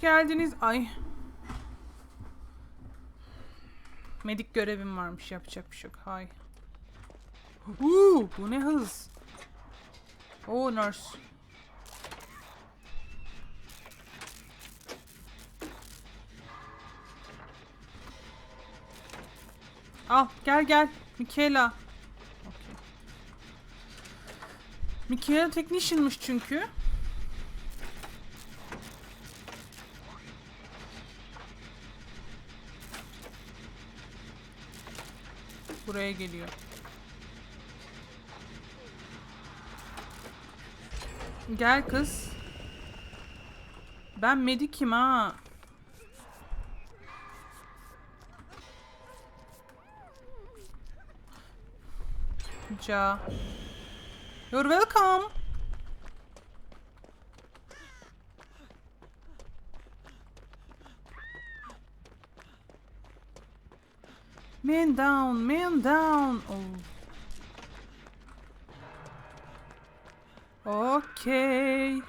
Geldiniz. Ay. Medik görevim varmış. Yapacak bir şey yok. Hay. Uuu, bu ne hız. Oo nurse. Al gel gel. Michaela. Okey. Michaela technician'mış çünkü. Buraya geliyor. Gel kız. Ben medikim ha. Ja. You're welcome. Man down, man down. Oh. Okay.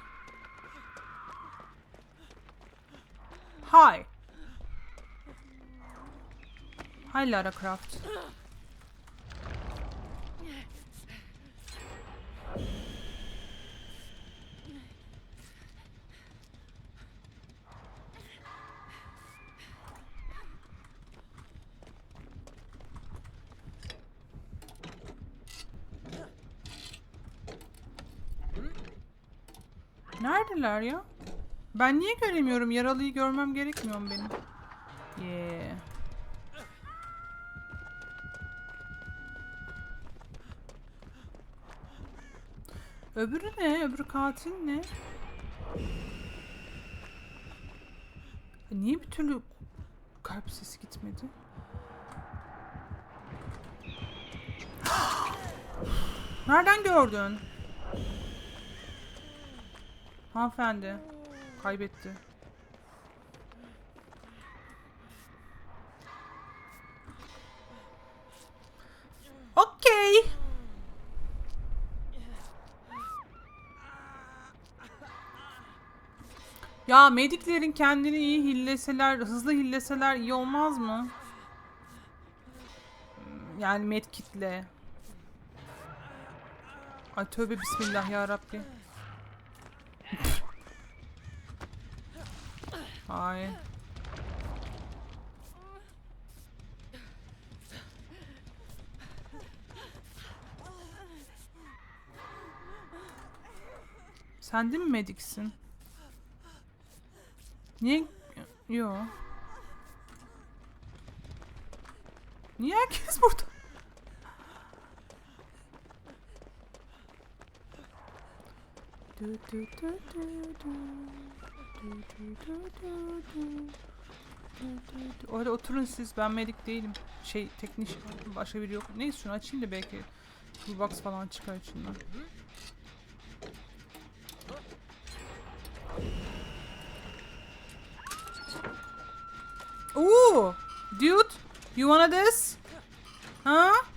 Hi. Hi Lara Croft. Neredeler ya? Ben niye göremiyorum? Yaralıyı görmem gerekmiyor mu benim? Yeah. Öbürü ne? Öbürü katil ne? Niye bir türlü kalp sesi gitmedi? Nereden gördün? Hanımefendi. Kaybetti. Okey. Ya mediklerin kendini iyi hilleseler, hızlı hilleseler iyi olmaz mı? Yani medkitle. Ay tövbe bismillah ya Rabbi. Ay. Sen de mi mediksin? Niye? Yo. Niye herkes burada? Du, du, du, du, du. Orada oturun siz. Ben medik değilim. Şey teknik başka biri yok. Neyse şunu açayım da belki toolbox falan çıkar içinden. Ooh, dude, you wanna this? Huh?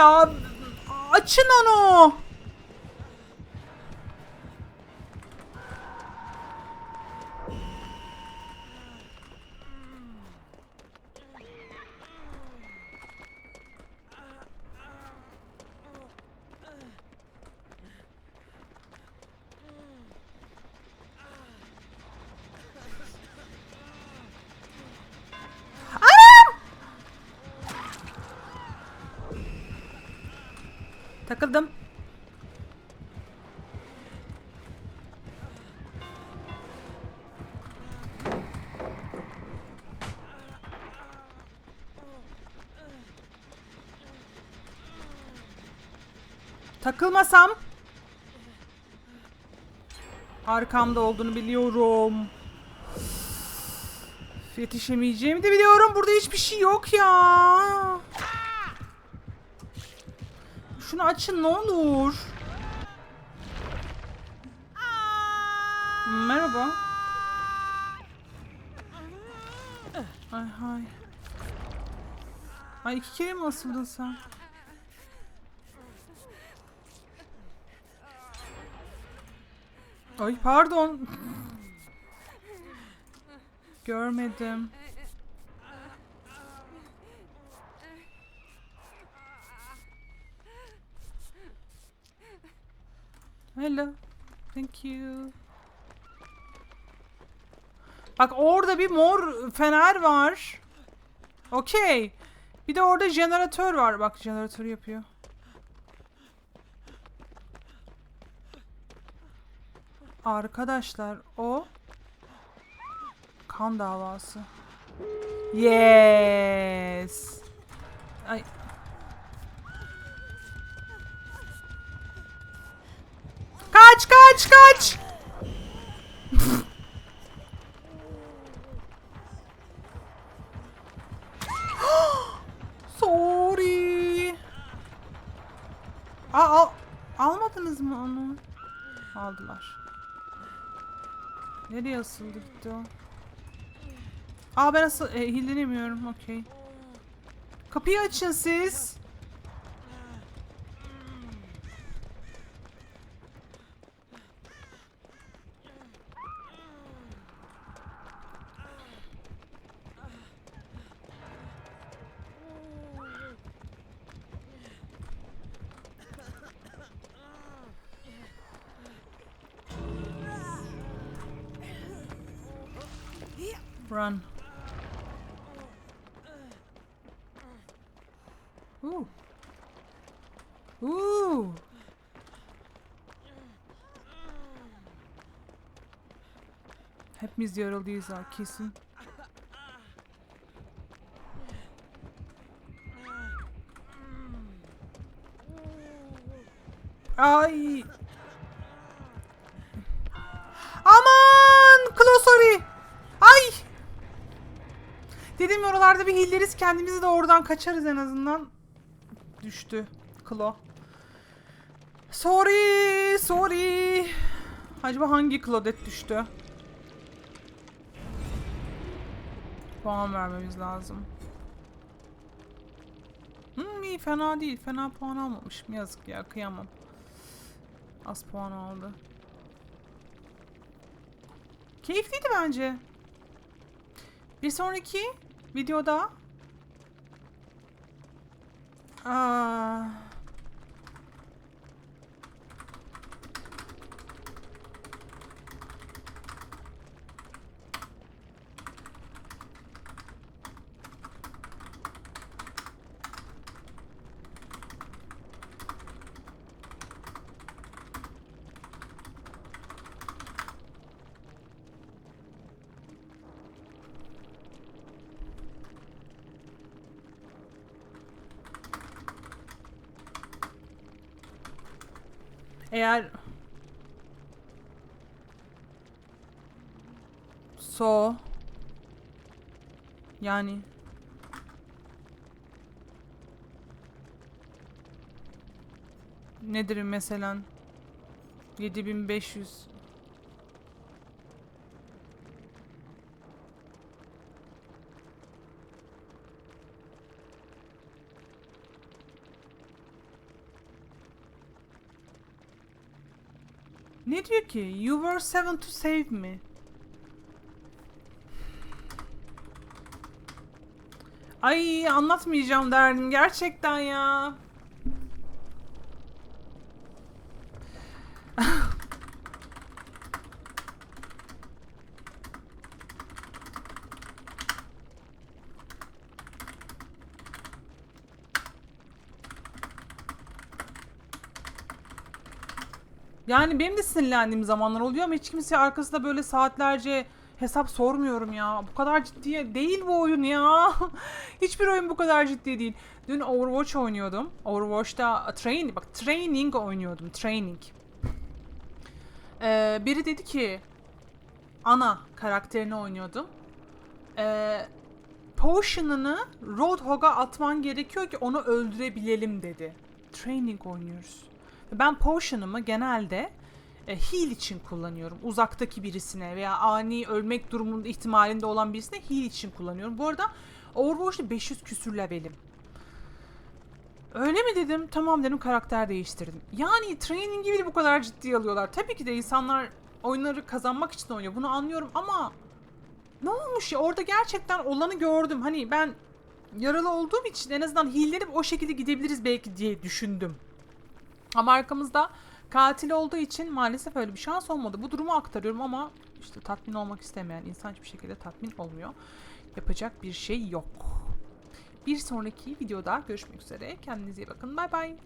Ya açın onu. Takıldım. Takılmasam arkamda olduğunu biliyorum. Yetişemeyeceğimi de biliyorum. Burada hiçbir şey yok ya. Şunu açın ne olur. Merhaba. Ay hay. Ay iki kere mi asıldın sen? Ay pardon. Görmedim. Hello. Thank you. Bak orada bir mor fener var. Okey. Bir de orada jeneratör var. Bak jeneratör yapıyor. Arkadaşlar o kan davası. Yes. Ay. Kaç kaç. Sorry. Aa, al, almadınız mı onu? Aldılar. Nereye asıldı gitti o? Aa ben asıl e, hillenemiyorum. Okey. Kapıyı açın siz. Run. Ooh. Ooh. Hepimiz yaralıyız ha kesin. Ay. Oralarda bir hilleriz kendimizi de oradan kaçarız en azından. Düştü. Klo. Sorry, sorry. Acaba hangi Claudette düştü? Puan vermemiz lazım. Hmm, iyi fena değil. Fena puan almamışım. Yazık ya kıyamam. Az puan aldı. Keyifliydi bence. Bir sonraki videoda. Aa, eğer so yani nedir mesela? 7500 Ne diyor ki? You were seven to save me. Ay anlatmayacağım derdim gerçekten ya. Yani benim de sinirlendiğim zamanlar oluyor ama hiç kimseye arkasında böyle saatlerce hesap sormuyorum ya. Bu kadar ciddi değil bu oyun ya. Hiçbir oyun bu kadar ciddi değil. Dün Overwatch oynuyordum. Overwatch'ta train, bak training oynuyordum. Training. Ee, biri dedi ki ana karakterini oynuyordum. Ee, potion'ını Roadhog'a atman gerekiyor ki onu öldürebilelim dedi. Training oynuyoruz. Ben potion'ımı genelde e, heal için kullanıyorum. Uzaktaki birisine veya ani ölmek durumunda ihtimalinde olan birisine heal için kullanıyorum. Bu arada Overwatch'ta 500 küsür levelim. Öyle mi dedim? Tamam dedim karakter değiştirdim. Yani training gibi bu kadar ciddiye alıyorlar. Tabii ki de insanlar oyunları kazanmak için oynuyor. Bunu anlıyorum ama ne olmuş ya? Orada gerçekten olanı gördüm. Hani ben yaralı olduğum için en azından heal'lenip o şekilde gidebiliriz belki diye düşündüm. Ama arkamızda katil olduğu için maalesef öyle bir şans olmadı. Bu durumu aktarıyorum ama işte tatmin olmak istemeyen insan hiçbir şekilde tatmin olmuyor. Yapacak bir şey yok. Bir sonraki videoda görüşmek üzere. Kendinize iyi bakın. Bay bay.